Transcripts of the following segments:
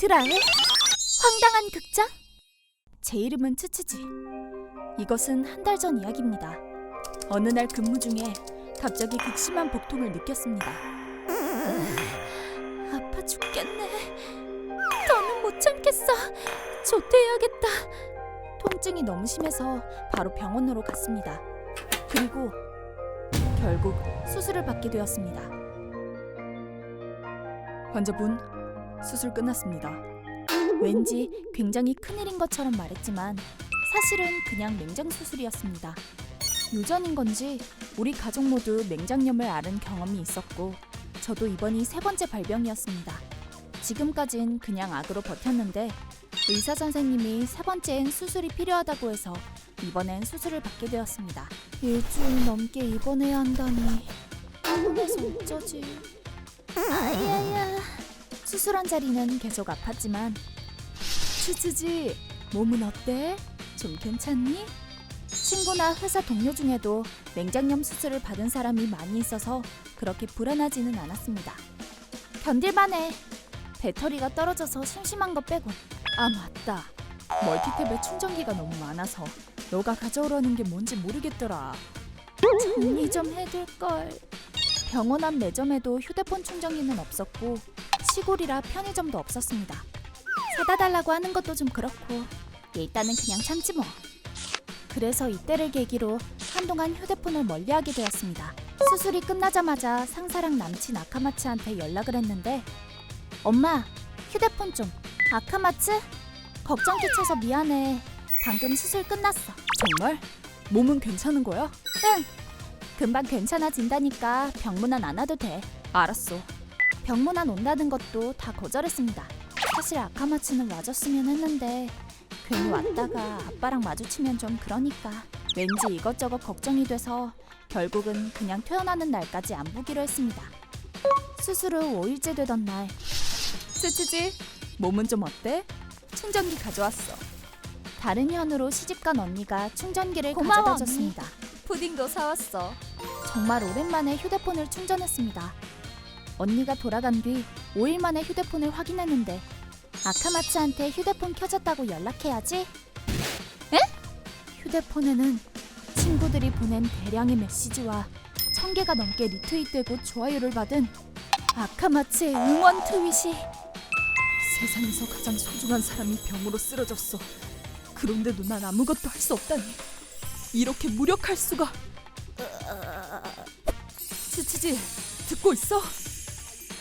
드라의 황당한 극장? 제 이름은 츠츠지. 이것은 한 달 전 이야기입니다. 어느 날 근무 중에 갑자기 극심한 복통을 느꼈습니다. 으, 아파 죽겠네. 더는 못 참겠어. 조퇴해야겠다. 통증이 너무 심해서 바로 병원으로 갔습니다. 그리고 결국 수술을 받게 되었습니다. 환자분, 수술 끝났습니다. 왠지 굉장히 큰일인 것처럼 말했지만 사실은 그냥 맹장 수술이었습니다. 유전인 건지 우리 가족 모두 맹장염을 앓은 경험이 있었고 저도 이번이 세 번째 발병이었습니다. 지금까진 그냥 악으로 버텼는데 의사 선생님이 세 번째엔 수술이 필요하다고 해서 이번엔 수술을 받게 되었습니다. 일주일 넘게 입원해야 한다니 피곤해서 어쩌지? 아야야. 수술한 자리는 계속 아팠지만 츠츠지 몸은 어때? 좀 괜찮니? 친구나 회사 동료 중에도 맹장염 수술을 받은 사람이 많이 있어서 그렇게 불안하지는 않았습니다. 견딜만해. 배터리가 떨어져서 심심한 거 빼곤. 아 맞다. 멀티탭에 충전기가 너무 많아서 너가 가져오라는 게 뭔지 모르겠더라. 정리 좀 해둘 걸. 병원 앞 매점에도 휴대폰 충전기는 없었고 시골이라 편의점도 없었습니다. 사다 달라고 하는 것도 좀 그렇고 일단은 그냥 참지 뭐. 그래서 이때를 계기로 한동안 휴대폰을 멀리하게 되었습니다. 수술이 끝나자마자 상사랑 남친 아카마츠한테 연락을 했는데 엄마 휴대폰 좀 아카마츠 걱정 끼쳐서 미안해 방금 수술 끝났어 정말 몸은 괜찮은 거야? 응 금방 괜찮아진다니까 병문안 안 와도 돼 알았어 병문안 온다는 것도 다 거절했습니다. 사실 아카마츠는 와줬으면 했는데 괜히 왔다가 아빠랑 마주치면 좀 그러니까 왠지 이것저것 걱정이 돼서 결국은 그냥 퇴원하는 날까지 안 보기로 했습니다. 수술 후 5일째 되던 날 츠츠지 몸은 좀 어때? 충전기 가져왔어. 다른 현으로 시집간 언니가 충전기를 고마워, 가져다 줬습니다. 푸딩도 사왔어. 정말 오랜만에 휴대폰을 충전했습니다. 언니가 돌아간 뒤 5일 만에 휴대폰을 확인했는데 아카마츠한테 휴대폰 켜졌다고 연락해야지. 에? 휴대폰에는 친구들이 보낸 대량의 메시지와 천 개가 넘게 리트윗되고 좋아요를 받은 아카마츠의 응원 트윗이 세상에서 가장 소중한 사람이 병으로 쓰러졌어. 그런데도 난 아무것도 할 수 없다니. 이렇게 무력할 수가. 치치지 듣고 있어?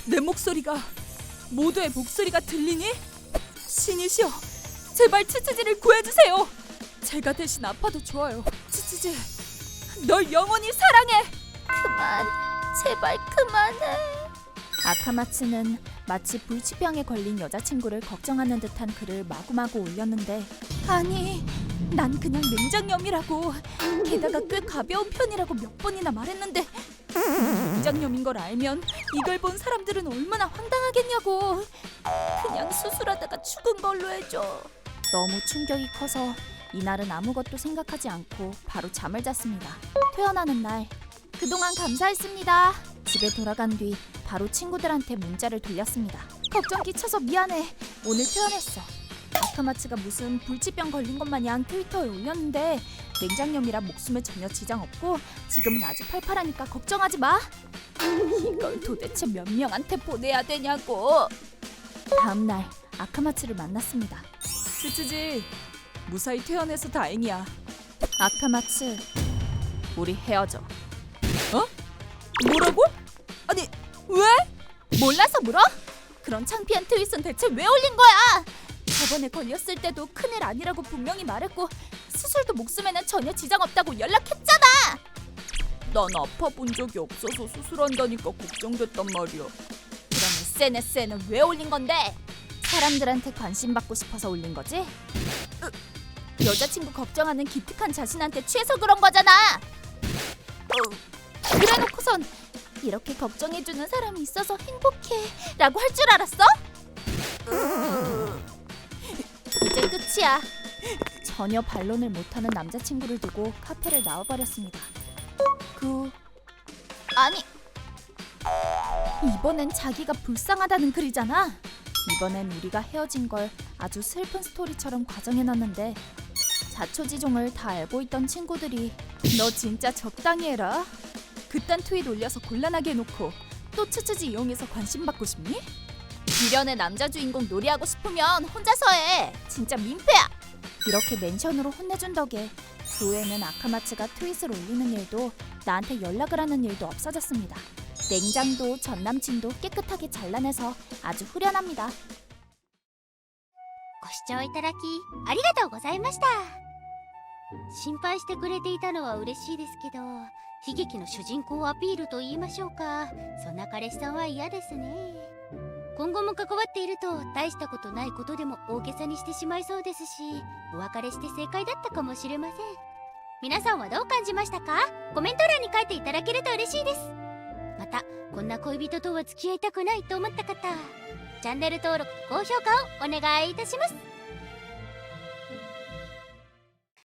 내 목소리가 모두의 목소리가 들리니? 신이시여 제발 치치지를 구해주세요 제가 대신 아파도 좋아요 치치지 널 영원히 사랑해 그만, 제발 그만해. 아카마츠는 마치 불치병에 걸린 여자친구를 걱정하는 듯한 글을 마구마구 올렸는데 아니 난 그냥 맹장염이라고 게다가 꽤 가벼운 편이라고 몇 번이나 말했는데 맹장염인 걸 알면 이걸 본 사람들은 얼마나 황당하겠냐고 그냥 수술하다가 죽은 걸로 해줘 너무 충격이 커서 이날은 아무것도 생각하지 않고 바로 잠을 잤습니다 퇴원하는 날 그동안 감사했습니다 집에 돌아간 뒤 바로 친구들한테 문자를 돌렸습니다. 걱정 끼쳐서 미안해. 오늘 퇴원했어. 아카마츠가 무슨 불치병 걸린 것 마냥 트위터에 올렸는데 맹장염이라 목숨에 전혀 지장 없고 지금은 아주 팔팔하니까 걱정하지 마. 이걸 도대체 몇 명한테 보내야 되냐고. 다음 날 아카마츠를 만났습니다. 츠츠지 무사히 퇴원해서 다행이야. 아카마츠 우리 헤어져. 어? 뭐라고? 아니 왜? 몰라서 물어? 그런 창피한 트윗은 대체 왜 올린 거야? 저번에 걸렸을 때도 큰일 아니라고 분명히 말했고 수술도 목숨에는 전혀 지장 없다고 연락했잖아. 난 아파 본 적이 없어서 수술한다니까 걱정됐단 말이야. 그럼 SNS에는 왜 올린 건데? 사람들한테 관심 받고 싶어서 올린 거지? 으, 여자친구 걱정하는 기특한 자신한테 취해서 그런 거잖아. 어, 그래놓고선 이렇게 걱정해주는 사람이 있어서 행복해라고 할 줄 알았어? 이제 끝이야. 전혀 반론을 못하는 남자친구를 두고 카페를 나와버렸습니다. 그 아니 이번엔 자기가 불쌍하다는 글이잖아. 이번엔 우리가 헤어진 걸 아주 슬픈 스토리처럼 과정해놨는데 자초지종을 다 알고 있던 친구들이 너 진짜 적당히 해라. 그딴 트윗 올려서 곤란하게 해놓고 또 츠츠지 이용해서 관심 받고 싶니? 미련의 남자 주인공 놀이하고 싶으면 혼자서 해. 진짜 민폐야. 이렇게 멘션으로 혼내준 덕에 그 후에는 아카마츠가 트윗을 올리는 일도 나한테 연락을 하는 일도 없어졌습니다. 냉장도 전 남친도 깨끗하게 잘라내서 아주 후련합니다. ご視聴いただきありがとうございました心配してくれていたのは嬉しいですけど悲劇の主人公アピールと言いましょうかそんな彼氏さんは嫌ですね 今後も関わっていると大したことないことでも大げさにしてしまいそうですしお別れして正解だったかもしれません。皆さんはどう感じましたか？コメント欄に書いていただけると嬉しいです。またこんな恋人とは付き合いたくないと思った方チャンネル登録と高評価をお願いいたします。